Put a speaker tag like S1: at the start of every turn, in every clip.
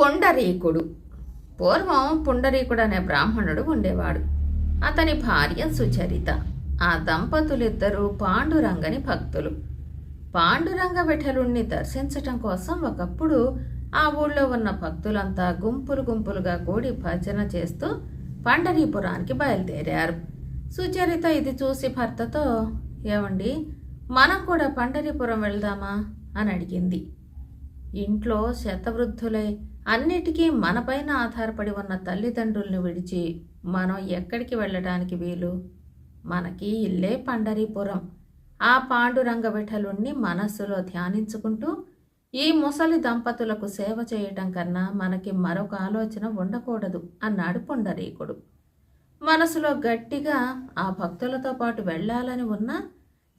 S1: పుండరీకుడు. పూర్వం పుండరీకుడు అనే బ్రాహ్మణుడు ఉండేవాడు. అతని భార్య సుచరిత ఆ దంపతులిద్దరూ పాండురంగని భక్తులు. పాండురంగ విఠలుణ్ణి దర్శించటం కోసం ఒకప్పుడు ఆ ఊళ్ళో ఉన్న భక్తులంతా గుంపులు గుంపులుగా కూడి భజన చేస్తూ పండరీపురానికి బయలుదేరారు. సుచరిత ఇది చూసి భర్తతో ఏమండి మనం కూడా పండరీపురం వెళ్దామా? అని అడిగింది. ఇంట్లో శతవృద్ధులై అన్నిటికీ మనపైన ఆధారపడి ఉన్న తల్లిదండ్రుల్ని విడిచి మనం ఎక్కడికి వెళ్ళడానికి వీలు? మనకి ఇల్లే పండరీపురం. ఆ పాండురంగ విఠలుణ్ణి మనస్సులో ధ్యానించుకుంటూ ఈ ముసలి దంపతులకు సేవ చేయటం కన్నా మనకి మరొక ఆలోచన ఉండకూడదు అన్నాడు పుండరీకుడు. మనసులో గట్టిగా ఆ భక్తులతో పాటు వెళ్ళాలని ఉన్నా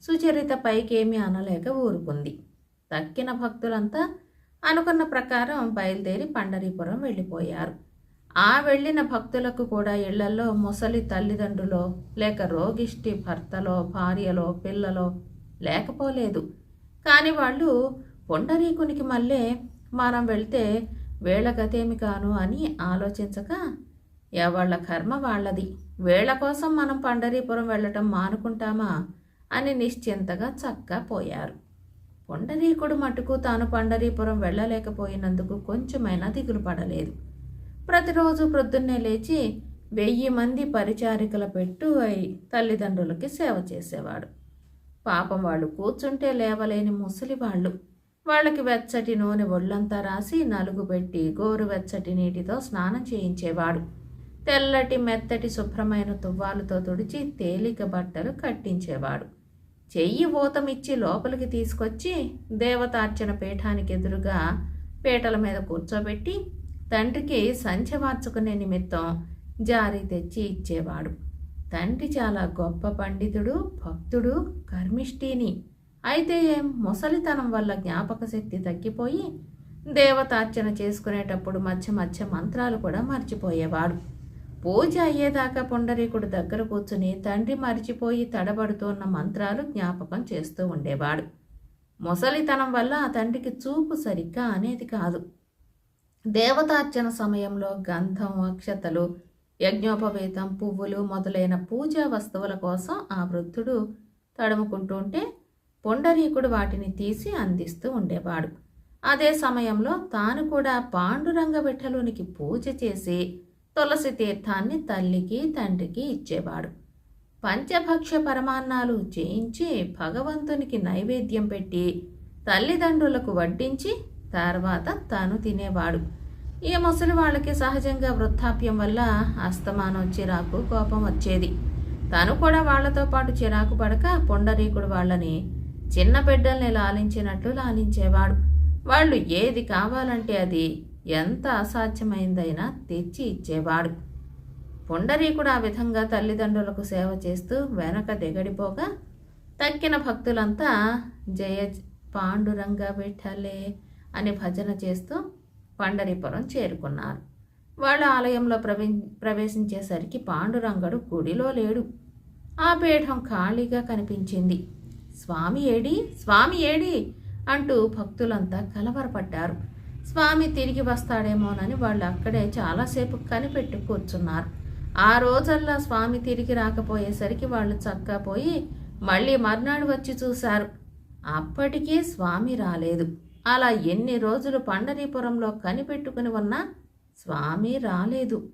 S1: సుచరిత పైకేమీ అనలేక ఊరుకుంది. తక్కిన భక్తులంతా అనుకున్న ప్రకారం బయలుదేరి పండరీపురం వెళ్ళిపోయారు. ఆ వెళ్ళిన భక్తులకు కూడా ఇళ్ళలో ముసలి తల్లిదండ్రులో లేక రోగిష్టి భర్తలో భార్యలో పిల్లలో లేకపోలేదు. కానీ వాళ్ళు పొండరీకునికి మళ్ళీ మనం వెళ్తే వేళ గతేమి కాను అని ఆలోచించక ఎవళ్ళ కర్మ వాళ్ళది. వేళ కోసం మనం పండరీపురం వెళ్ళటం మానుకుంటామా అని నిశ్చింతగా చక్కా పోయారు. పొండరీకుడు మటుకు తాను పండరీపురం వెళ్ళలేకపోయినందుకు కొంచెమైనా దిగులు పడలేదు. ప్రతిరోజు ప్రొద్దున్నే లేచి వెయ్యి మంది పరిచారికల పెట్టు అయి తల్లిదండ్రులకి సేవ చేసేవాడు. పాపం వాళ్ళు కూర్చుంటే లేవలేని ముసలి వాళ్ళు. వాళ్ళకి వెచ్చటి నూనె ఒళ్ళంతా రాసి నలుగు పెట్టి గోరు వెచ్చటి నీటితో స్నానం చేయించేవాడు. తెల్లటి మెత్తటి శుభ్రమైన తువ్వాలతో తుడిచి తేలిక బట్టలు కట్టించేవాడు. చెయ్యి ఊతమిచ్చి లోపలికి తీసుకొచ్చి దేవతార్చన పీఠానికి ఎదురుగా పీటల మీద కూర్చోబెట్టి తండ్రికి సంచ మార్చుకునే నిమిత్తం జారీ తెచ్చి ఇచ్చేవాడు. తండ్రి చాలా గొప్ప పండితుడు భక్తుడు కర్మిష్ఠిని. అయితే ఏం ముసలితనం వల్ల జ్ఞాపక శక్తి తగ్గిపోయి దేవతార్చన చేసుకునేటప్పుడు మధ్య మధ్య మంత్రాలు కూడా మర్చిపోయేవాడు. పూజ అయ్యేదాకా పుండరీకుడు దగ్గర కూర్చుని తండ్రి మరిచిపోయి తడబడుతున్న మంత్రాలు జ్ఞాపకం చేస్తూ ఉండేవాడు. ముసలితనం వల్ల ఆ తండ్రికి చూపు సరిగ్గా అనేది కాదు. దేవతార్చన సమయంలో గంధం అక్షతలు యజ్ఞోపవేతం పువ్వులు మొదలైన పూజా వస్తువుల కోసం ఆ వృద్ధుడు తడుముకుంటుంటే పొండరీకుడు వాటిని తీసి అందిస్తూ ఉండేవాడు. అదే సమయంలో తాను కూడా పాండురంగ విఠలునికి పూజ చేసి తులసి తీర్థాన్ని తల్లికి తండ్రికి ఇచ్చేవాడు. పంచభక్ష పరమాన్నాలు చేయించి భగవంతునికి నైవేద్యం పెట్టి తల్లిదండ్రులకు వడ్డించి తర్వాత తాను తినేవాడు. ఈ ముసలి వాళ్ళకి సహజంగా వృద్ధాప్యం వల్ల అస్తమానం చిరాకు కోపం వచ్చేది. తను కూడా వాళ్ళతో పాటు చిరాకు పడక పొండరీకుడు వాళ్ళని చిన్న బిడ్డల్ని లాలించినట్లు లాలించేవాడు. వాళ్ళు ఏది కావాలంటే అది ఎంత అసాధ్యమైందైనా తెచ్చి ఇచ్చేవాడు. పుండరీకుడు ఆ విధంగా తల్లిదండ్రులకు సేవ చేస్తూ వెనక దిగడిపోగా తక్కిన భక్తులంతా జయ పాండురంగ విఠలే అని భజన చేస్తూ పండరీపురం చేరుకున్నారు. వాళ్ళ ఆలయంలో ప్రవే ప్రవేశించేసరికి పాండురంగడు గుడిలో లేడు. ఆ పీఠం ఖాళీగా కనిపించింది. స్వామి ఏడి? స్వామి ఏడి? అంటూ భక్తులంతా కలవరపడ్డారు. స్వామి తిరిగి వస్తాడేమోనని వాళ్ళు అక్కడే చాలాసేపు కనిపెట్టు కూర్చున్నారు. ఆ రోజల్లా స్వామి తిరిగి రాకపోయేసరికి వాళ్ళు చక్కపోయి మళ్ళీ మర్నాడు వచ్చి చూశారు. అప్పటికీ స్వామి రాలేదు. అలా ఎన్ని రోజులు పండరీపురంలో కనిపెట్టుకుని ఉన్నా స్వామి రాలేదు.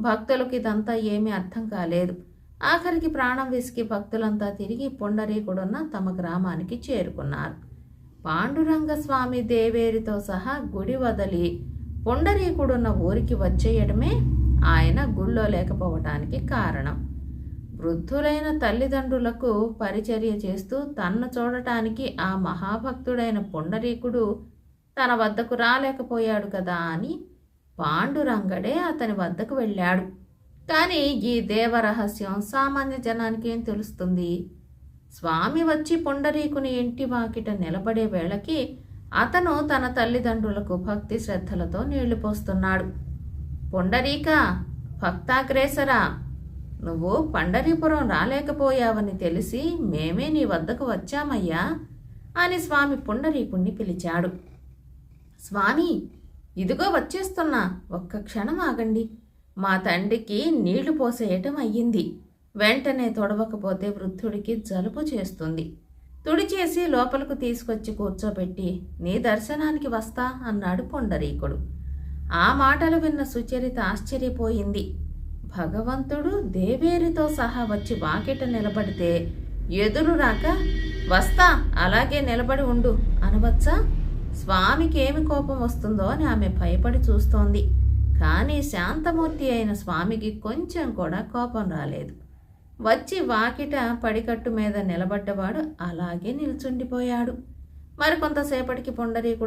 S1: భక్తులకు ఇదంతా ఏమీ అర్థం కాలేదు. ఆఖరికి ప్రాణం విసికి భక్తులంతా తిరిగి పొండరీకుడున్న తమ గ్రామానికి చేరుకున్నారు. పాండురంగ స్వామి దేవేరితో సహా గుడి వదిలి పొండరీకుడున్న ఊరికి వచ్చేయడమే ఆయన గుళ్ళో లేకపోవటానికి కారణం. వృద్ధులైన తల్లిదండ్రులకు పరిచర్య చేస్తూ తన్ను చూడటానికి ఆ మహాభక్తుడైన పుండరీకుడు తన వద్దకు రాలేకపోయాడు కదా అని పాండురంగడే అతని వద్దకు వెళ్ళాడు. కానీ ఈ దేవరహస్యం సామాన్య జనానికి ఏం తెలుస్తుంది? స్వామి వచ్చి పొండరీకుని ఇంటి వాకిట నిలబడే వేళకి అతను తన తల్లిదండ్రులకు భక్తి శ్రద్ధలతో నీళ్ళు పోస్తున్నాడు. పొండరీక భక్తాగ్రేసరా నువ్వు పండరీపురం రాలేకపోయావని తెలిసి మేమే నీ వద్దకు వచ్చామయ్యా అని స్వామి పుండరీకుణ్ణి పిలిచాడు. స్వామి ఇదిగో వచ్చేస్తున్నా ఒక్క క్షణం ఆగండి. మా తండ్రికి నీళ్ళు పోసేయటం అయ్యింది. వెంటనే తొడవకపోతే వృద్ధుడికి జలుబు చేస్తుంది. తుడిచేసి లోపలకు తీసుకొచ్చి కూర్చోబెట్టి నీ దర్శనానికి వస్తా అన్నాడు పొండరీకుడు. ఆ మాటలు విన్న సుచరిత ఆశ్చర్యపోయింది. భగవంతుడు దేవేరితో సహా వచ్చి వాకిట నిలబడితే ఎదురు రాక వస్తా అలాగే నిలబడి ఉండు. అనవచ్చా? స్వామికి ఏమి కోపం వస్తుందో అని ఆమె భయపడి చూస్తోంది. కానీ శాంతమూర్తి అయిన స్వామికి కొంచెం కూడా కోపం రాలేదు. వచ్చి వాకిట పడికట్టు మీద నిలబడ్డవాడు అలాగే నిల్చుండిపోయాడు. మరి కొంతసేపటికి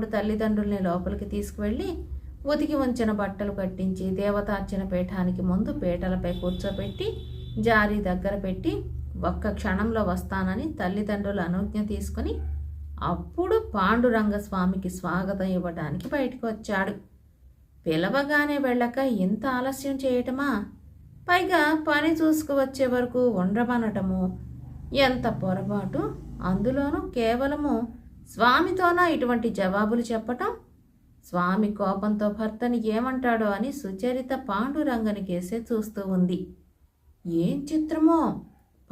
S1: తల్లిదండ్రుల్ని లోపలికి తీసుకువెళ్ళి ఉతికి ఉంచిన బట్టలు కట్టించి దేవతార్చన పీఠానికి ముందు పీటలపై కూర్చోబెట్టి జారి దగ్గర పెట్టి ఒక్క క్షణంలో వస్తానని తల్లిదండ్రుల అనుజ్ఞ తీసుకుని అప్పుడు పాండురంగ స్వామికి స్వాగతం ఇవ్వడానికి బయటకు వచ్చాడు. పిలవగానే వెళ్ళక ఇంత ఆలస్యం చేయటమా? పైగా పని చూసుకువచ్చే వరకు ఉండమనటము. ఎంత పొరపాటు! అందులోనూ కేవలము స్వామితోనా ఇటువంటి జవాబులు చెప్పటం? స్వామి కోపంతో భర్తని ఏమంటాడో అని సుచరిత పాండురంగని కేసే చూస్తూ ఉంది. ఏం చిత్రమో!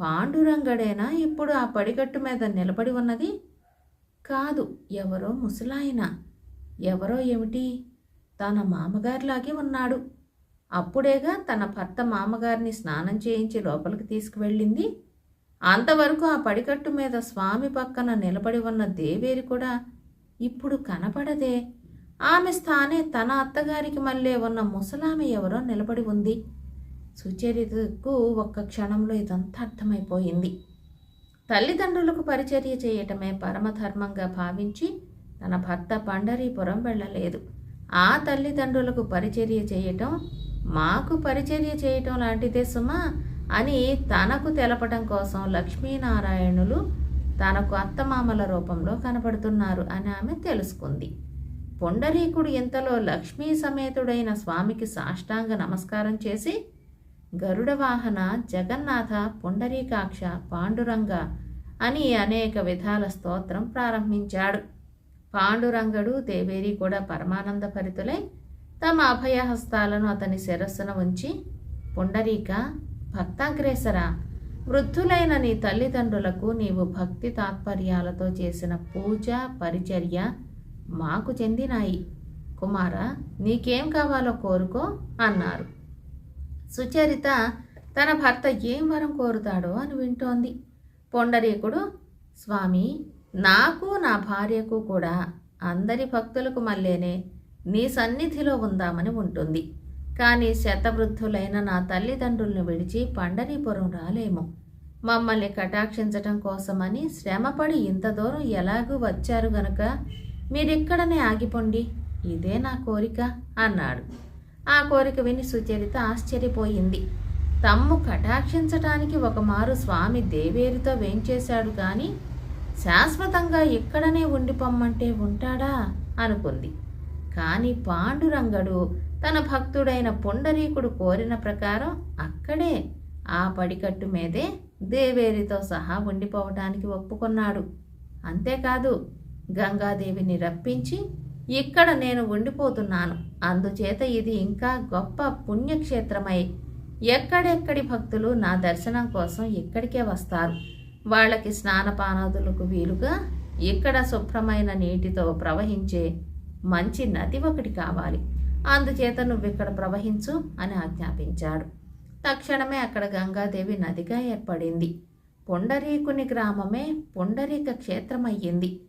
S1: పాండురంగడేనా ఇప్పుడు ఆ పడిగట్టు మీద నిలబడి ఉన్నది? కాదు ఎవరో ముసలాయన. ఎవరో ఏమిటి? తన మామగారిలాగే ఉన్నాడు. అప్పుడేగా తన భర్త మామగారిని స్నానం చేయించి లోపలికి తీసుకువెళ్ళింది. అంతవరకు ఆ పడికట్టు మీద స్వామి పక్కన నిలబడి ఉన్న దేవేరి కూడా ఇప్పుడు కనపడదే. ఆమె స్థానే తన అత్తగారికి మళ్ళీ ఉన్న ముసలామె ఎవరో నిలబడి ఉంది. సుచరితకు ఒక్క క్షణంలో ఇదంతా అర్థమైపోయింది. తల్లిదండ్రులకు పరిచర్య చేయటమే పరమధర్మంగా భావించి తన భర్త పండరీపురం వెళ్ళలేదు. ఆ తల్లిదండ్రులకు పరిచర్య చేయటం మాకు పరిచర్య చేయటం లాంటిదే సుమా అని తనకు తెలపటం కోసం లక్ష్మీనారాయణులు తనకు అత్తమామల రూపంలో కనపడుతున్నారు అని ఆమె తెలుసుకుంది. పొండరీకుడు ఇంతలో లక్ష్మీ సమేతుడైన స్వామికి సాష్టాంగ నమస్కారం చేసి గరుడవాహన జగన్నాథ పొండరీకాక్ష పాండురంగ అని అనేక విధాల స్తోత్రం ప్రారంభించాడు. పాండురంగడు దేవేరి కూడా పరమానంద భరితులై తమ అభయహస్తాలను అతని శిరస్సున ఉంచి పుండరీక భక్తాగ్రేసర వృద్ధులైన నీ తల్లిదండ్రులకు నీవు భక్తి తాత్పర్యాలతో చేసిన పూజ పరిచర్య మాకు చెందినాయి. కుమార నీకేం కావాలో కోరుకో అన్నారు. సుచరిత తన భర్త ఏం వరం కోరుతాడో అని వింటోంది. పొండరీకుడు స్వామి నాకు నా భార్యకు కూడా అందరి భక్తులకు మళ్ళేనే నీ సన్నిధిలో ఉందామని ఉంటుంది. కానీ శతవృద్ధులైన నా తల్లిదండ్రులను విడిచి పండరీపురం రాలేము. మమ్మల్ని కటాక్షించటం కోసమని శ్రమపడి ఇంత దూరం ఎలాగూ వచ్చారు గనక మీరిక్కడనే ఆగిపోండి. ఇదే నా కోరిక అన్నాడు. ఆ కోరిక విని సుచరిత ఆశ్చర్యపోయింది. తమ్ము కటాక్షించటానికి ఒకమారు స్వామి దేవేరితో వేంచేశాడు కానీ శాశ్వతంగా ఇక్కడనే ఉండిపోమ్మంటే ఉంటాడా? అనుకుంది. కానీ పాండురంగడు తన భక్తుడైన పుండరీకుడు కోరిన ప్రకారం అక్కడే ఆ పడికట్టు మీదే దేవేరితో సహా ఉండిపోవటానికి ఒప్పుకున్నాడు. అంతేకాదు గంగాదేవిని రప్పించి ఇక్కడ నేను ఉండిపోతున్నాను. అందుచేత ఇది ఇంకా గొప్ప పుణ్యక్షేత్రమై ఎక్కడెక్కడి భక్తులు నా దర్శనం కోసం ఇక్కడికే వస్తారు. వాళ్ళకి స్నానపానాదులకు వీలుగా ఇక్కడ శుభ్రమైన నీటితో ప్రవహించే మంచి నది ఒకటి కావాలి. అందుచేత నువ్వు ఇక్కడ ప్రవహించు అని ఆజ్ఞాపించాడు. తక్షణమే అక్కడ గంగాదేవి నదిగా ఏర్పడింది. పుండరీకుని గ్రామమే పుండరీక క్షేత్రమయ్యింది.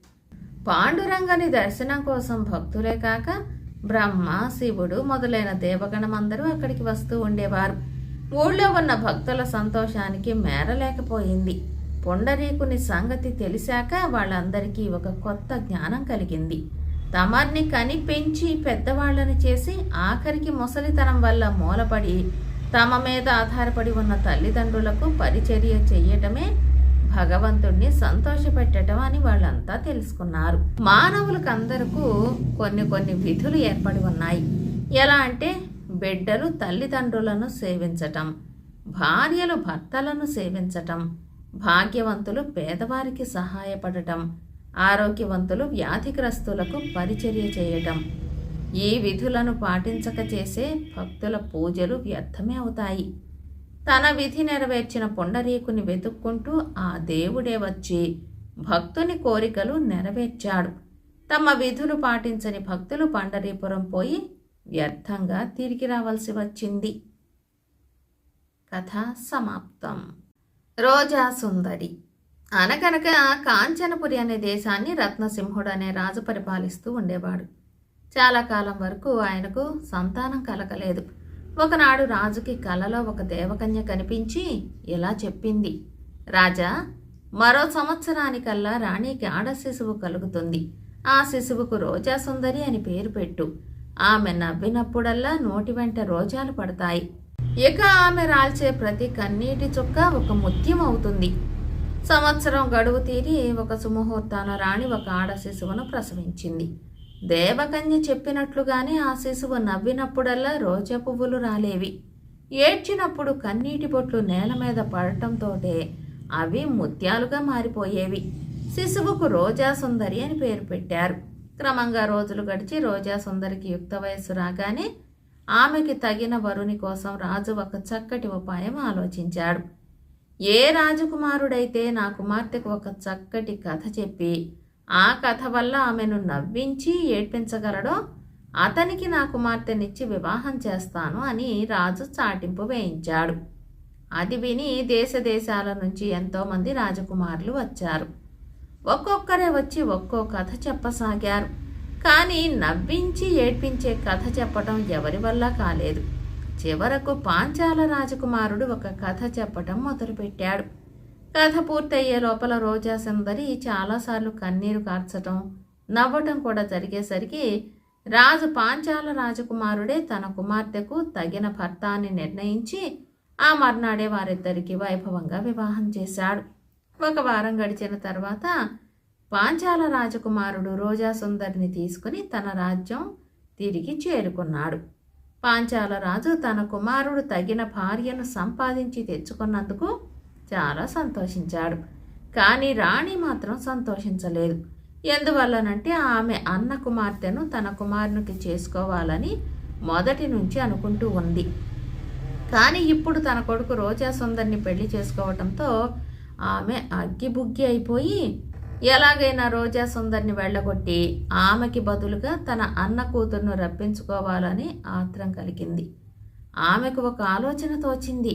S1: పాండురంగని దర్శనం కోసం భక్తులే కాక బ్రహ్మ శివుడు మొదలైన దేవగణమందరూ అక్కడికి వస్తూ ఉండేవారు. ఊళ్ళో ఉన్న భక్తుల సంతోషానికి మేరలేకపోయింది. పుండరీకుని సంగతి తెలిసాక వాళ్ళందరికీ ఒక కొత్త జ్ఞానం కలిగింది. తమర్ని కని పెంచి పెద్దవాళ్ళని చేసి ఆఖరికి ముసలితనం వల్ల మూలపడి తమ మీద ఆధారపడి ఉన్న తల్లిదండ్రులకు పరిచర్య చెయ్యటమే భగవంతుణ్ణి సంతోషపెట్టడం అని వాళ్ళంతా తెలుసుకున్నారు. మానవులకు అందరకు కొన్ని కొన్ని విధులు ఏర్పడి ఉన్నాయి. ఎలా అంటే బిడ్డలు తల్లిదండ్రులను సేవించటం భార్యలు భర్తలను సేవించటం భాగ్యవంతులు పేదవారికి సహాయపడటం ఆరోగ్యవంతులు వ్యాధిగ్రస్తులకు పరిచర్య చేయటం. ఈ విధులను పాటించక చేసే భక్తుల పూజలు వ్యర్థమే అవుతాయి. తన విధి నెరవేర్చిన పొండరీకుని వెతుక్కుంటూ ఆ దేవుడే వచ్చి భక్తుని కోరికలు నెరవేర్చాడు. తమ విధులు పాటించని భక్తులు పండరీపురం పోయి వ్యర్థంగా తిరిగి రావాల్సి వచ్చింది. కథ సమాప్తం. రోజా సుందరి అనగనగా కాంచనపురి అనే దేశాన్ని రత్నసింహుడు అనే రాజు పరిపాలిస్తూ ఉండేవాడు. చాలా కాలం వరకు ఆయనకు సంతానం కలగలేదు. ఒకనాడు రాజుకి కలలో ఒక దేవకన్య కనిపించి ఇలా చెప్పింది. రాజా మరో సంవత్సరానికల్లా రాణికి ఆడ శిశువు కలుగుతుంది. ఆ శిశువుకు రోజా సుందరి అని పేరు పెట్టు. ఆమె నవ్వినప్పుడల్లా నోటి వెంట రోజాలు పడతాయి. ఇక ఆమె రాల్చే ప్రతి కన్నీటి చుక్క ఒక ముత్యం అవుతుంది. సంవత్సరం గడువు తీరి ఒక సుముహూర్తాన రాణి ఒక ఆడ శిశువును ప్రసవించింది. దేవకన్య చెప్పినట్లుగానే ఆ శిశువు నవ్వినప్పుడల్లా రోజా పువ్వులు రాలేవి. ఏడ్చినప్పుడు కన్నీటి బొట్లు నేల మీద పడటంతోటే అవి ముత్యాలుగా మారిపోయేవి. శిశువుకు రోజా సుందరి అని పేరు పెట్టారు. క్రమంగా రోజులు గడిచి రోజా సుందరికి యుక్త వయస్సు రాగానే ఆమెకి తగిన వరుని కోసం రాజు ఒక చక్కటి ఉపాయం ఆలోచించాడు. ఏ రాజకుమారుడైతే నా కుమార్తెకు ఒక చక్కటి కథ చెప్పి ఆ కథ వల్ల ఆమెను నవ్వించి ఏడ్పించగలడో అతనికి నా కుమార్తెనిచ్చి వివాహం చేస్తాను అని రాజు చాటింపు వేయించాడు. అది విని దేశ దేశాల నుంచి ఎంతోమంది రాజకుమారులు వచ్చారు. ఒక్కొక్కరే వచ్చి ఒక్కో కథ చెప్పసాగారు. కానీ నవ్వించి ఏడ్పించే కథ చెప్పటం ఎవరి వల్ల కాలేదు. చివరకు పాంచాల రాజకుమారుడు ఒక కథ చెప్పటం మొదలుపెట్టాడు. కథ పూర్తయ్యే లోపల రోజా సుందరి చాలాసార్లు కన్నీరు కార్చటం నవ్వటం కూడా జరిగేసరికి రాజు పాంచాల రాజకుమారుడే తన కుమార్తెకు తగిన భర్త అని నిర్ణయించి ఆ మర్నాడే వారిద్దరికి వైభవంగా వివాహం చేశాడు. ఒక వారం గడిచిన తర్వాత పాంచాల రాజకుమారుడు రోజా సుందరిని తీసుకుని తన రాజ్యం తిరిగి చేరుకున్నాడు. పాంచాల రాజు తన కుమారుడు తగిన భార్యను సంపాదించి తెచ్చుకున్నందుకు చాలా సంతోషించాడు. కానీ రాణి మాత్రం సంతోషించలేదు. ఎందువల్లనంటే ఆమె అన్న కుమార్తెను తన కుమారునికి చేసుకోవాలని మొదటి నుంచి అనుకుంటూ ఉంది. కానీ ఇప్పుడు తన కొడుకు రోజా సుందర్ని పెళ్ళి చేసుకోవటంతో ఆమె అగ్గిబుగ్గి అయిపోయి ఎలాగైనా రోజా సుందర్ని వెళ్ళగొట్టి ఆమెకి బదులుగా తన అన్న కూతుర్ను రప్పించుకోవాలని ఆత్రం కలిగింది. ఆమెకు ఒక ఆలోచన తోచింది.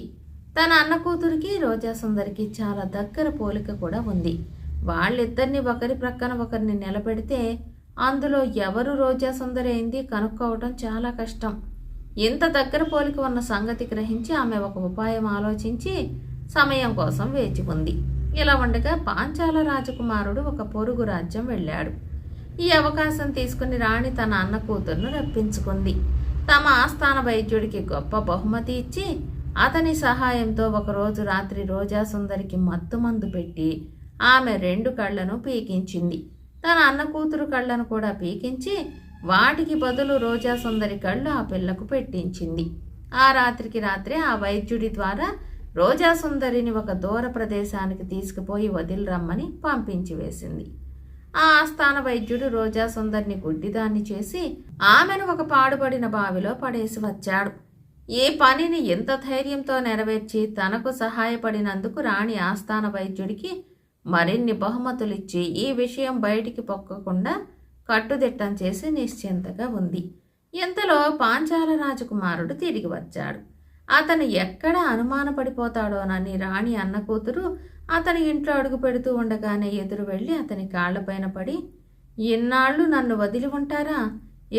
S1: తన అన్న కూతురికి రోజా సుందరికి చాలా దగ్గర పోలిక కూడా ఉంది. వాళ్ళిద్దరిని ఒకరి ప్రక్కన ఒకరిని నిలబెడితే అందులో ఎవరు రోజా సుందరి అయింది కనుక్కోవటం చాలా కష్టం. ఇంత దగ్గర పోలిక ఉన్న సంగతి గ్రహించి ఆమె ఒక ఉపాయం ఆలోచించి సమయం కోసం వేచి ఉంది. ఇలా ఉండగా పాంచాల రాజకుమారుడు ఒక పొరుగు రాజ్యం వెళ్ళాడు. ఈ అవకాశం తీసుకుని రాణి తన అన్న కూతుర్ను రప్పించుకుంది. తమ ఆస్థాన వైద్యుడికి గొప్ప బహుమతి ఇచ్చి అతని సహాయంతో ఒకరోజు రాత్రి రోజా సుందరికి మత్తుమందు పెట్టి ఆమె రెండు కళ్ళను పీకించింది. తన అన్న కూతురు కళ్ళను కూడా పీకించి వాటికి బదులు రోజా సుందరి కళ్ళు ఆ పిల్లకు పెట్టించింది. ఆ రాత్రికి రాత్రే ఆ వైద్యుడి ద్వారా రోజా సుందరిని ఒక దూర ప్రదేశానికి తీసుకుపోయి వదిలిరమ్మని పంపించి వేసింది. ఆ ఆస్థాన వైద్యుడు రోజా సుందరిని గుడ్డిదాన్ని చేసి ఆమెను ఒక పాడుపడిన బావిలో పడేసి వచ్చాడు. ఈ పనిని ఎంత ధైర్యంతో నెరవేర్చి తనకు సహాయపడినందుకు రాణి ఆస్థాన వైద్యుడికి మరిన్ని బహుమతులిచ్చి ఈ విషయం బయటికి పొక్కకుండా కట్టుదిట్టం చేసి నిశ్చింతగా ఉంది. ఇంతలో పాంచాల రాజకుమారుడు తిరిగి వచ్చాడు. అతను ఎక్కడ అనుమానపడిపోతాడోనని రాణి అన్న కూతురు అతని ఇంట్లో అడుగు పెడుతూ ఉండగానే ఎదురు వెళ్ళి అతని కాళ్ళపైన పడి ఇన్నాళ్ళు నన్ను వదిలి ఉంటారా?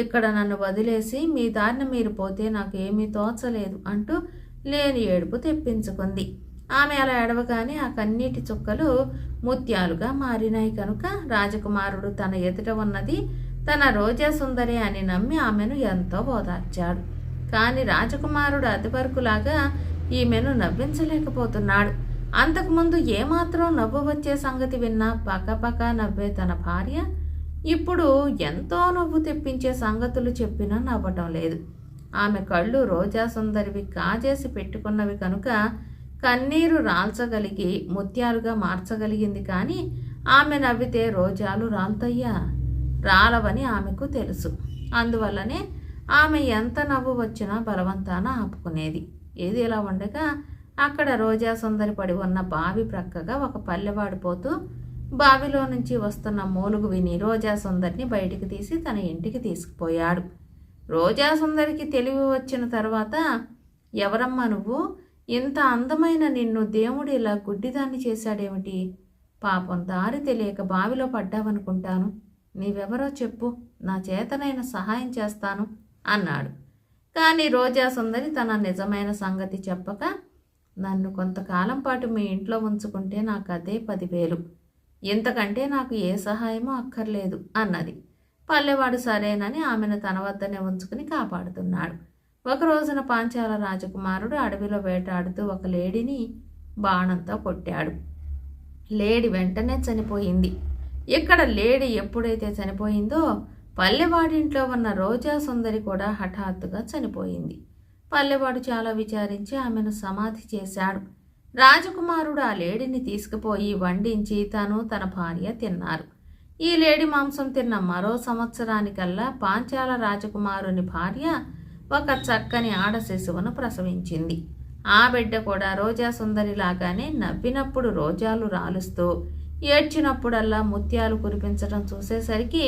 S1: ఇక్కడ నన్ను వదిలేసి మీ దారిన మీరు పోతే నాకు ఏమీ తోచలేదు అంటూ లేని ఏడుపు తెప్పించుకుంది. ఆమె అలా ఎడవగానే ఆ కన్నీటి చుక్కలు ముత్యాలుగా మారినాయి కనుక రాజకుమారుడు తన ఎదుట ఉన్నది తన రోజా సుందరి అని నమ్మి ఆమెను ఎంతో ఓదార్చాడు. కానీ రాజకుమారుడు అదివరకులాగా ఈమెను నవ్వించలేకపోతున్నాడు. అంతకుముందు ఏమాత్రం నవ్వు వచ్చే సంగతి విన్నా పక్కపక్క నవ్వే తన భార్య ఇప్పుడు ఎంతో నవ్వు తెప్పించే సంగతులు చెప్పినా నవ్వటం లేదు. ఆమె కళ్ళు రోజా సుందరివి కాజేసి పెట్టుకున్నవి కనుక కన్నీరు రాల్చగలిగి ముత్యాలుగా మార్చగలిగింది కానీ ఆమె నవ్వితే రోజాలు రాల్తయ్యా? రాలవని ఆమెకు తెలుసు. అందువల్లనే ఆమె ఎంత నవ్వు వచ్చినా బలవంతాన ఆపుకునేది. ఏది ఇలా ఉండగా అక్కడ రోజా సుందరి పడి ఉన్న బావి ప్రక్కగా ఒక పల్లెవాడు పోతూ బావిలో నుంచి వస్తున్న మూలుగు విని రోజా సుందరిని బయటికి తీసి తన ఇంటికి తీసుకుపోయాడు. రోజా సుందరికి తెలివి వచ్చిన తర్వాత ఎవరమ్మా నువ్వు? ఇంత అందమైన నిన్ను దేవుడు ఇలా గుడ్డిదాన్ని చేశాడేమిటి? పాపం దారి తెలియక బావిలో పడ్డావనుకుంటాను. నీవెవరో చెప్పు నా చేతనైన సహాయం చేస్తాను. అన్నాడు. కానీ రోజా సుందరి తన నిజమైన సంగతి చెప్పక నన్ను కొంతకాలం పాటు మీ ఇంట్లో ఉంచుకుంటే నాకు అదే పదివేలు. ఇంతకంటే నాకు ఏ సహాయమూ అక్కర్లేదు అన్నది. పల్లెవాడు సరేనని ఆమెను తన వద్దనే ఉంచుకుని కాపాడుతున్నాడు. ఒక రోజున పాంచాల రాజకుమారుడు అడవిలో వేటాడుతూ ఒక లేడీని బాణంతో కొట్టాడు. లేడి వెంటనే చనిపోయింది. ఇక్కడ లేడి ఎప్పుడైతే చనిపోయిందో పల్లెవాడింట్లో ఉన్న రోజా సుందరి కూడా హఠాత్తుగా చనిపోయింది. పల్లెవాడు చాలా విచారించి ఆమెను సమాధి చేశాడు. రాజకుమారుడు ఆ లేడిని తీసుకుపోయి వండించి తను తన భార్య తిన్నారు. ఈ లేడి మాంసం తిన్న మరో సంవత్సరానికల్లా పాంచాల రాజకుమారుని భార్య ఒక చక్కని ఆడ శిశువును ప్రసవించింది. ఆ బిడ్డ కూడా రోజా సుందరిలాగానే నవ్వినప్పుడు రోజాలు రాలుస్తూ ఏడ్చినప్పుడల్లా ముత్యాలు కురిపించడం చూసేసరికి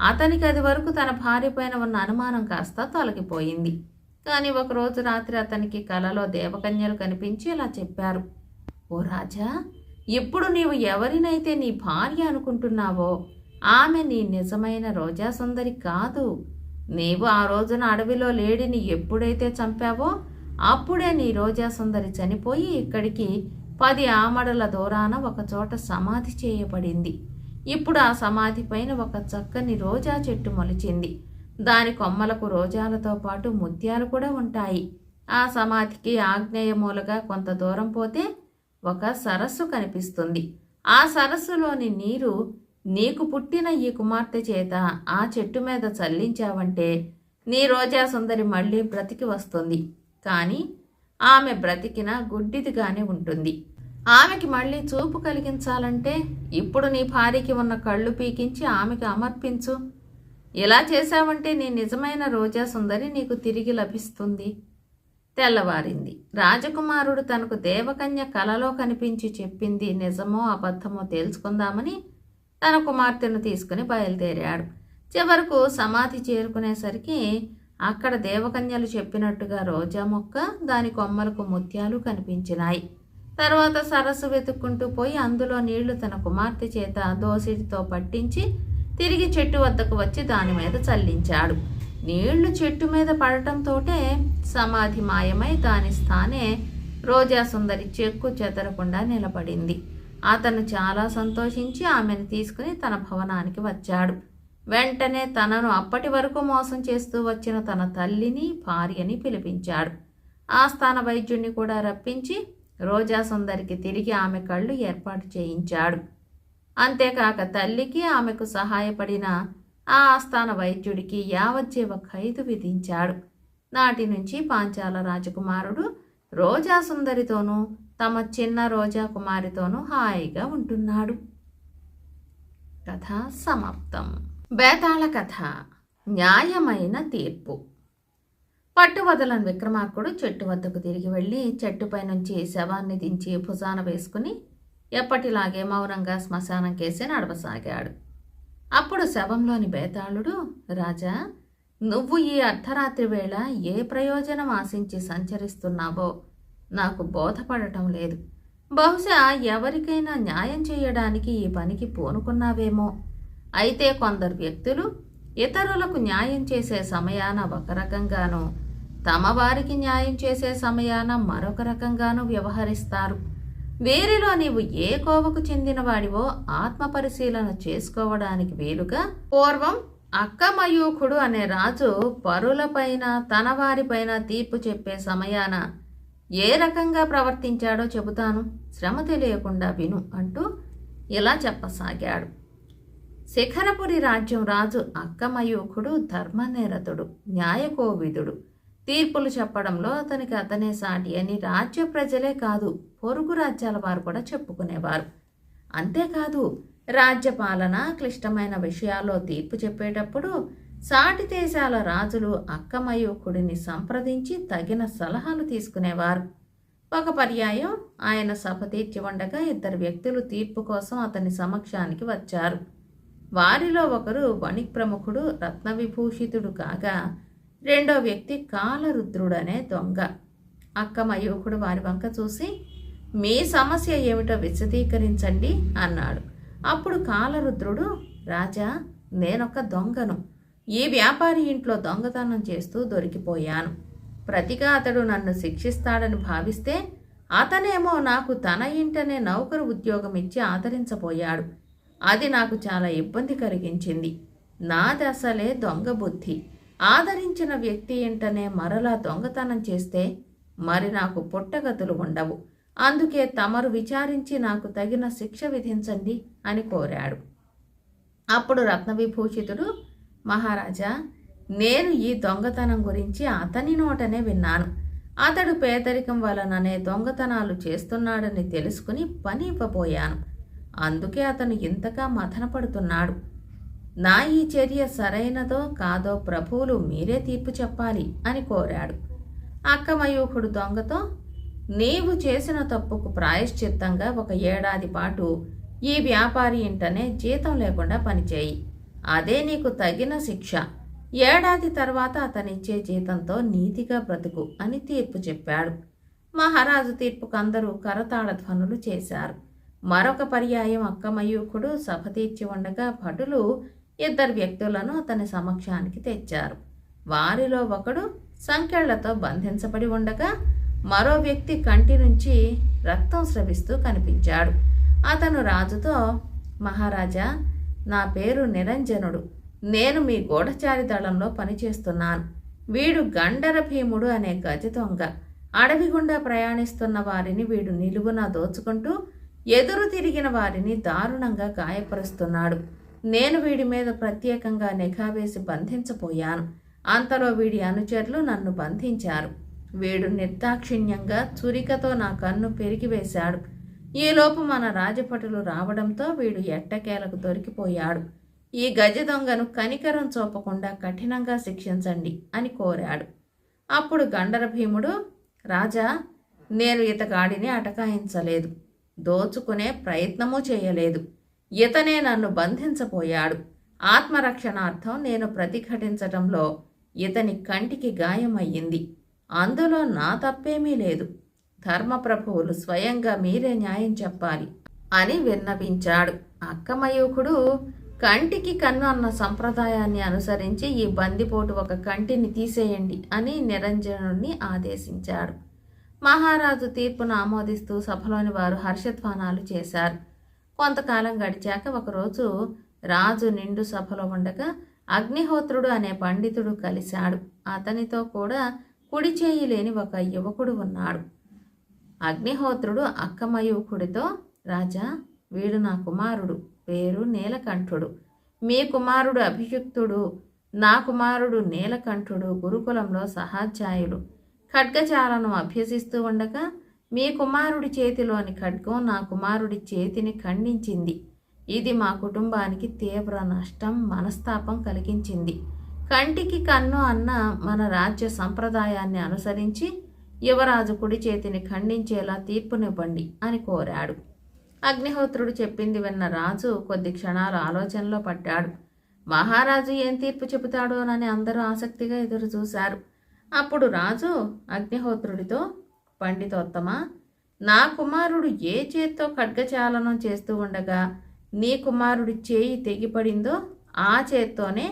S1: అతనికి అది వరకు తన భార్య పైన ఉన్న అనుమానం కాస్త తొలగిపోయింది. కానీ ఒకరోజు రాత్రి అతనికి కలలో దేవకన్యలు కనిపించి ఇలా చెప్పారు. ఓ రాజా ఇప్పుడు నీవు ఎవరినైతే నీ భార్య అనుకుంటున్నావో ఆమె నీ నిజమైన రోజా సుందరి కాదు. నీవు ఆ రోజున అడవిలో లేడిని ఎప్పుడైతే చంపావో అప్పుడే నీ రోజా సుందరి చనిపోయి ఇక్కడికి పది ఆమడల దూరాన ఒకచోట సమాధి చేయబడింది. ఇప్పుడు ఆ సమాధి పైన ఒక చక్కని రోజా చెట్టు మొలిచింది. దాని కొమ్మలకు రోజాలతో పాటు ముత్యాలు కూడా ఉంటాయి. ఆ సమాధికి ఆగ్నేయ మూలగా కొంత దూరం పోతే ఒక సరస్సు కనిపిస్తుంది. ఆ సరస్సులోని నీరు నీకు పుట్టిన ఈ కుమార్తె చేత ఆ చెట్టు మీద చల్లించావంటే నీ రోజా సుందరి మళ్ళీ బ్రతికి వస్తుంది. కానీ ఆమె బ్రతికిన గుడ్డిదిగానే ఉంటుంది. ఆమెకి మళ్ళీ చూపు కలిగించాలంటే ఇప్పుడు నీ భార్యకి ఉన్న కళ్ళు పీకించి ఆమెకి అమర్పించు. ఇలా చేశావంటే నీ నిజమైన రోజా సుందరి నీకు తిరిగి లభిస్తుంది. తెల్లవారింది. రాజకుమారుడు తనకు దేవకన్య కలలో కనిపించి చెప్పింది నిజమో అబద్ధమో తేల్చుకుందామని తన కుమార్తెను తీసుకుని బయలుదేరాడు. చివరకు సమాధి చేరుకునేసరికి అక్కడ దేవకన్యలు చెప్పినట్టుగా రోజా మొక్క దాని కొమ్మలకు ముత్యాలు కనిపించినాయి. తర్వాత సరస్సు వెతుక్కుంటూ పోయి అందులో నీళ్ళు తన కుమార్తె చేత దోసిటితో పట్టించి తిరిగి చెట్టు వద్దకు వచ్చి దాని మీద చల్లించాడు. నీళ్ళు చెట్టు మీద పడటంతోటే సమాధి మాయమై దాని స్థానే రోజా సుందరి చెక్కు చెదరకుండా నిలబడింది. అతను చాలా సంతోషించి ఆమెను తీసుకుని తన భవనానికి వచ్చాడు. వెంటనే తనను అప్పటి వరకు మోసం చేస్తూ వచ్చిన తన తల్లిని భార్యని పిలిపించాడు. ఆస్థాన వైద్యుణ్ణి కూడా రప్పించి రోజా సుందరికి తిరిగి ఆమె కళ్ళు ఏర్పాటు చేయించాడు. అంతేకాక తల్లికి ఆమెకు సహాయపడిన ఆ ఆస్థాన వైద్యుడికి యావజ్జీవ ఖైదు విధించాడు. నాటి నుంచి పాంచాల రాజకుమారుడు రోజా సుందరితోనూ తమ చిన్న రోజా కుమారితోనూ హాయిగా ఉంటున్నాడు. కథ సమాప్తం. బేతాళ కథ. న్యాయమైన తీర్పు. పట్టువదలని విక్రమార్కుడు చెట్టు వద్దకు తిరిగి వెళ్ళి చెట్టుపై నుంచి శవాన్ని దించి భుజాన వేసుకుని ఎప్పటిలాగే మౌనంగా శ్మశానం కేసి నడవసాగాడు. అప్పుడు శవంలోని బేతాళుడు రాజా నువ్వు ఈ అర్ధరాత్రి వేళ ఏ ప్రయోజనం ఆశించి సంచరిస్తున్నావో నాకు బోధపడటం లేదు. బహుశా ఎవరికైనా న్యాయం చేయడానికి ఈ పనికి పూనుకున్నావేమో. అయితే కొందరు వ్యక్తులు ఇతరులకు న్యాయం చేసే సమయాన ఒక రకంగానూ తమ వారికి న్యాయం చేసే సమయాన మరొక రకంగానూ వ్యవహరిస్తారు. వీరిలో నీవు ఏ కోవకు చెందినవాడివో ఆత్మ పరిశీలన చేసుకోవడానికి వీలుగా పూర్వం అక్కమయూఖుడు అనే రాజు పరులపైన తన వారిపైన తీర్పు చెప్పే సమయాన ఏ రకంగా ప్రవర్తించాడో చెబుతాను. శ్రమ తెలియకుండా విను అంటూ ఇలా చెప్పసాగాడు. శిఖరపురి రాజ్యం రాజు అక్కమయూఖుడు ధర్మనిరతుడు న్యాయకోవిదుడు. తీర్పులు చెప్పడంలో అతనికి అతనే సాటి అని రాజ్య ప్రజలే కాదు పొరుగు రాజ్యాల వారు కూడా చెప్పుకునేవారు. అంతేకాదు రాజ్యపాలన క్లిష్టమైన విషయాల్లో తీర్పు చెప్పేటప్పుడు సాటి దేశాల రాజులు అక్కమయూకుడిని సంప్రదించి తగిన సలహాలు తీసుకునేవారు. ఒక పర్యాయం ఆయన సభ తీర్చి ఉండగా ఇద్దరు వ్యక్తులు తీర్పు కోసం అతని సమక్షానికి వచ్చారు. వారిలో ఒకరు వణిక్ ప్రముఖుడు రత్నవిభూషితుడు కాగా రెండో వ్యక్తి కాలరుద్రుడనే దొంగ. అక్కమయూకుడు వారి వంక చూసి మీ సమస్య ఏమిటో విశదీకరించండి అన్నాడు. అప్పుడు కాలరుద్రుడు రాజా నేనొక దొంగను. ఈ వ్యాపారి ఇంట్లో దొంగతనం చేస్తూ దొరికిపోయాను. ప్రతిగా అతడు నన్ను శిక్షిస్తాడని భావిస్తే అతనేమో నాకు తన ఇంటనే నౌకరు ఉద్యోగం ఇచ్చి ఆదరించబోయాడు. అది నాకు చాలా ఇబ్బంది కలిగించింది. నా దశలే దొంగ బుద్ధి. ఆదరించిన వ్యక్తి ఇంటనే మరలా దొంగతనం చేస్తే మరి నాకు పుట్టగతులు ఉండవు. అందుకే తమరు విచారించి నాకు తగిన శిక్ష విధించండి అని కోరాడు. అప్పుడు రత్నవిభూషితుడు మహారాజా నేను ఈ దొంగతనం గురించి అతని నోటనే విన్నాను. అతడు పేదరికం వలననే దొంగతనాలు చేస్తున్నాడని తెలుసుకుని పని ఇవ్వబోయాను. అందుకే అతను ఇంతగా మథనపడుతున్నాడు. నా ఈ చర్య సరైనదో కాదో ప్రభువులు మీరే తీర్పు చెప్పాలి అని కోరాడు. అక్కమయూఖుడు దొంగతో నీవు చేసిన తప్పుకు ప్రాయశ్చిత్తంగా ఒక ఏడాది పాటు ఈ వ్యాపారి ఇంటనే జీతం లేకుండా పనిచేయి. అదే నీకు తగిన శిక్ష. ఏడాది తర్వాత అతనిచ్చే జీతంతో నీతిగా బ్రతుకు అని తీర్పు చెప్పాడు. మహారాజు తీర్పుకు అందరూ కరతాళ ధ్వనులు చేశారు. మరొక పర్యాయం అక్కమయూకుడు సభ తీర్చి ఉండగా భటులు ఇద్దరు వ్యక్తులను అతని సమక్షానికి తెచ్చారు. వారిలో ఒకడు సంకెళ్ళతో బంధించబడి ఉండగా మరో వ్యక్తి కంటి నుంచి రక్తం స్రవిస్తూ కనిపించాడు. అతను రాజుతో మహారాజా నా పేరు నిరంజనుడు. నేను మీ గూఢచారి దళంలో పనిచేస్తున్నాను. వీడు గండర భీముడు అనే గజ దొంగ. అడవి గుండా ప్రయాణిస్తున్న వారిని వీడు నిలువున దోచుకుంటూ ఎదురు తిరిగిన వారిని దారుణంగా గాయపరుస్తున్నాడు. నేను వీడి మీద ప్రత్యేకంగా నిఘా వేసి బంధించపోయాను అంతలో వీడి అనుచరులు నన్ను బంధించారు. వీడు నిర్దాక్షిణ్యంగా చురికతో నా కన్ను పెరిగివేశాడు ఈలోపు మన రాజభటులు రావడంతో వీడు ఎట్టకేలకు దొరికిపోయాడు. ఈ గజ దొంగను కనికరం చూపకుండా కఠినంగా శిక్షించండి అని కోరాడు. అప్పుడు గండర భీముడు రాజా నేను ఇతగాడిని అటకాయించలేదు. దోచుకునే ప్రయత్నమూ చేయలేదు. ఇతనే నన్ను బంధించపోయాడు ఆత్మరక్షణార్థం నేను ప్రతిఘటించటంలో ఇతని కంటికి గాయమయ్యింది. అందులో నా తప్పేమీ లేదు. ధర్మప్రభువులు స్వయంగా మీరే న్యాయం చెప్పాలి అని విన్నపించాడు అక్కమయూకుడు కంటికి కన్ను అన్న సంప్రదాయాన్ని అనుసరించి ఈ బందిపోటు ఒక కంటిని తీసేయండి అని నిరంజనుడిని ఆదేశించాడు. మహారాజు తీర్పును ఆమోదిస్తూ సభలోని వారు హర్షధ్వానాలు చేశారు. కొంతకాలం గడిచాక ఒకరోజు రాజు నిండు సభలో ఉండగా అగ్నిహోత్రుడు అనే పండితుడు కలిశాడు. అతనితో కూడా కుడి చేయి లేని ఒక యువకుడు ఉన్నాడు. అగ్నిహోత్రుడు అక్కమయూకుడితో రాజా వీడు నా కుమారుడు. పేరు నీలకంఠుడు. మీ కుమారుడు అభియుక్తుడు. నా కుమారుడు నీలకంఠుడు గురుకులంలో సహాధ్యాయులు ఖడ్గచాలను అభ్యసిస్తూ ఉండగా మీ కుమారుడి చేతిలోని ఖడ్గం నా కుమారుడి చేతిని ఖండించింది. ఇది మా కుటుంబానికి తీవ్ర నష్టం మనస్తాపం కలిగించింది. కంటికి కన్ను అన్న మన రాజ్య సంప్రదాయాన్ని అనుసరించి యువరాజు కుడి చేతిని ఖండించేలా తీర్పునివ్వండి అని కోరాడు. అగ్నిహోత్రుడు చెప్పింది విన్న రాజు కొద్ది క్షణాలు ఆలోచనలో పడ్డాడు. మహారాజు ఏం తీర్పు చెబుతాడోనని అందరూ ఆసక్తిగా ఎదురు చూశారు అప్పుడు రాజు అగ్నిహోత్రుడితో పండితోత్తమ నా కుమారుడు ఏ చేత్తో ఖడ్గచాలనం చేస్తూ ఉండగా నీ కుమారుడి చేయి తెగిపడిందో ఆ చేత్తోనే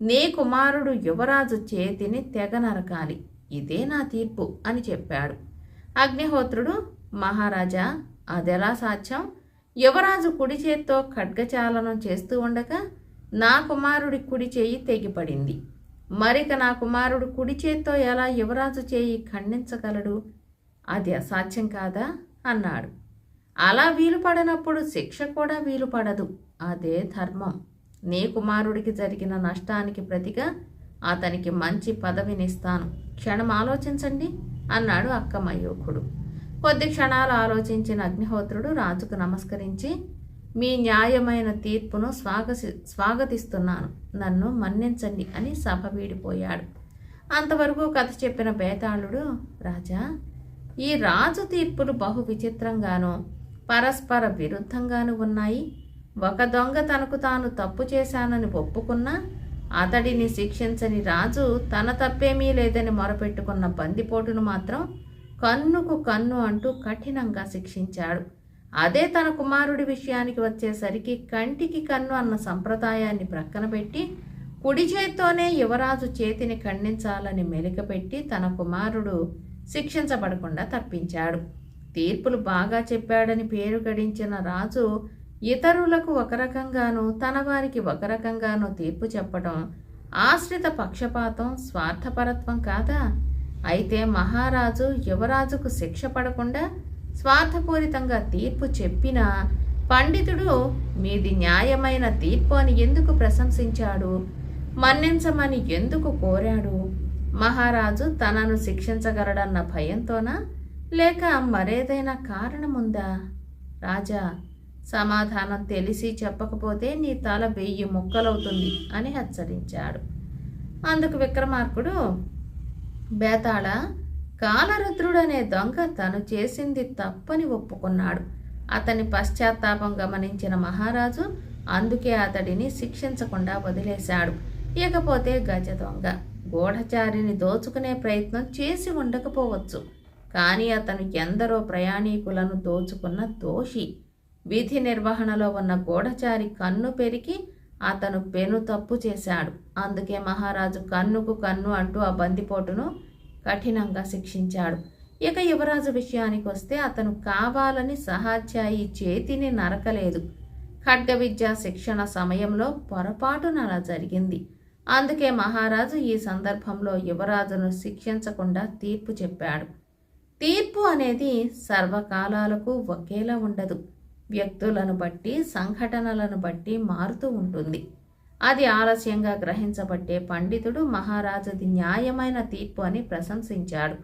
S1: నీ కుమారుడు యువరాజు చేతిని తెగ నరకాలి. ఇదే నా తీర్పు అని చెప్పాడు. అగ్నిహోత్రుడు మహారాజా అదెలా సాధ్యం? యువరాజు కుడి చేత్తో ఖడ్గచాలనం చేస్తూ ఉండగా నా కుమారుడి కుడి చేయి తెగిపడింది. మరిక నా కుమారుడు కుడి చేత్తో ఎలా యువరాజు చేయి ఖండించగలడు? అది అసాధ్యం కాదా? అన్నాడు. అలా వీలు పడనప్పుడు శిక్ష కూడా వీలు పడదు. అదే ధర్మం. నీ కుమారుడికి జరిగిన నష్టానికి ప్రతిగా అతనికి మంచి పదవినిస్తాను. క్షణం ఆలోచించండి అన్నాడు అక్కమయూకుడు కొద్ది క్షణాలు ఆలోచించిన అగ్నిహోత్రుడు రాజుకు నమస్కరించి మీ న్యాయమైన తీర్పును స్వాగసి స్వాగతిస్తున్నాను. నన్ను మన్నించండి అని సభ వీడిపోయాడు. అంతవరకు కథ చెప్పిన బేతాళుడు రాజా ఈ రాజు తీర్పులు బహు విచిత్రంగాను పరస్పర విరుద్ధంగాను ఉన్నాయి. ఒక దొంగ తనకు తాను తప్పు చేశానని ఒప్పుకున్నా అతడిని శిక్షించని రాజు తన తప్పేమీ లేదని మొరపెట్టుకున్న బందిపోటును మాత్రం కన్నుకు కన్ను అంటూ కఠినంగా శిక్షించాడు. అదే తన కుమారుడి విషయానికి వచ్చేసరికి కంటికి కన్ను అన్న సంప్రదాయాన్ని ప్రక్కన పెట్టి కుడి చేత్తోనే యువరాజు చేతిని ఖండించాలని మెలికపెట్టి తన కుమారుడు శిక్షించబడకుండా తప్పించాడు. తీర్పులు బాగా చెప్పాడని పేరు గడించిన రాజు ఇతరులకు ఒక రకంగానూ తన వారికి ఒక రకంగానూ తీర్పు చెప్పడం ఆశ్రిత పక్షపాతం స్వార్థపరత్వం కాదా? అయితే మహారాజు యువరాజుకు శిక్ష పడకుండా స్వార్థపూరితంగా తీర్పు చెప్పిన పండితుడు మీది న్యాయమైన తీర్పు అని ఎందుకు ప్రశంసించాడు? మన్నించమని ఎందుకు కోరాడు? మహారాజు తనను శిక్షించగలడన్న భయంతోనా? లేక మరేదైనా కారణముందా? రాజా సమాధానం తెలిసి చెప్పకపోతే నీ తల వెయ్యి ముక్కలవుతుంది అని హెచ్చరించాడు. అందుకు విక్రమార్కుడు బేతాళ కాలరుద్రుడనే దొంగ తను చేసింది తప్పని ఒప్పుకున్నాడు. అతని పశ్చాత్తాపం గమనించిన మహారాజు అందుకే అతడిని శిక్షించకుండా వదిలేశాడు. ఇకపోతే గజ దొంగ. గూఢచారిని దోచుకునే ప్రయత్నం చేసి ఉండకపోవచ్చు. కానీ అతను ఎందరో ప్రయాణీకులను దోచుకున్న దోషి. విధి నిర్వహణలో ఉన్న గూఢచారి కన్ను పెరిగి అతను పెను తప్పు చేశాడు. అందుకే మహారాజు కన్నుకు కన్ను అంటూ ఆ బందిపోటును కఠినంగా శిక్షించాడు. ఇక యువరాజు విషయానికి వస్తే అతను కావాలని సహాధ్యాయి చేతిని నరకలేదు. ఖడ్గ విద్యా శిక్షణ సమయంలో పొరపాటున అలా జరిగింది. అందుకే మహారాజు ఈ సందర్భంలో యువరాజును శిక్షించకుండా తీర్పు చెప్పాడు. తీర్పు అనేది సర్వకాలాలకు ఒకేలా ఉండదు. వ్యక్తులను బట్టి సంఘటనలను బట్టి మారుతూ ఉంటుంది. అది ఆలస్యంగా గ్రహించబట్టే పండితుడు మహారాజుది న్యాయమైన తీర్పు అని ప్రశంసించాడు.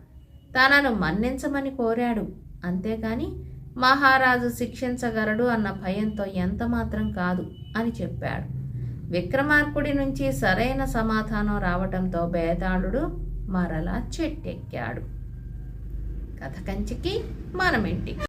S1: తనను మన్నించమని కోరాడు. అంతేకాని మహారాజు శిక్షించగలడు అన్న భయంతో ఎంతమాత్రం కాదు అని చెప్పాడు. విక్రమార్కుడి నుంచి సరైన సమాధానం రావటంతో బేతాళుడు మరలా చెట్టెక్కాడు. కథ కంచికి మనమింటికి.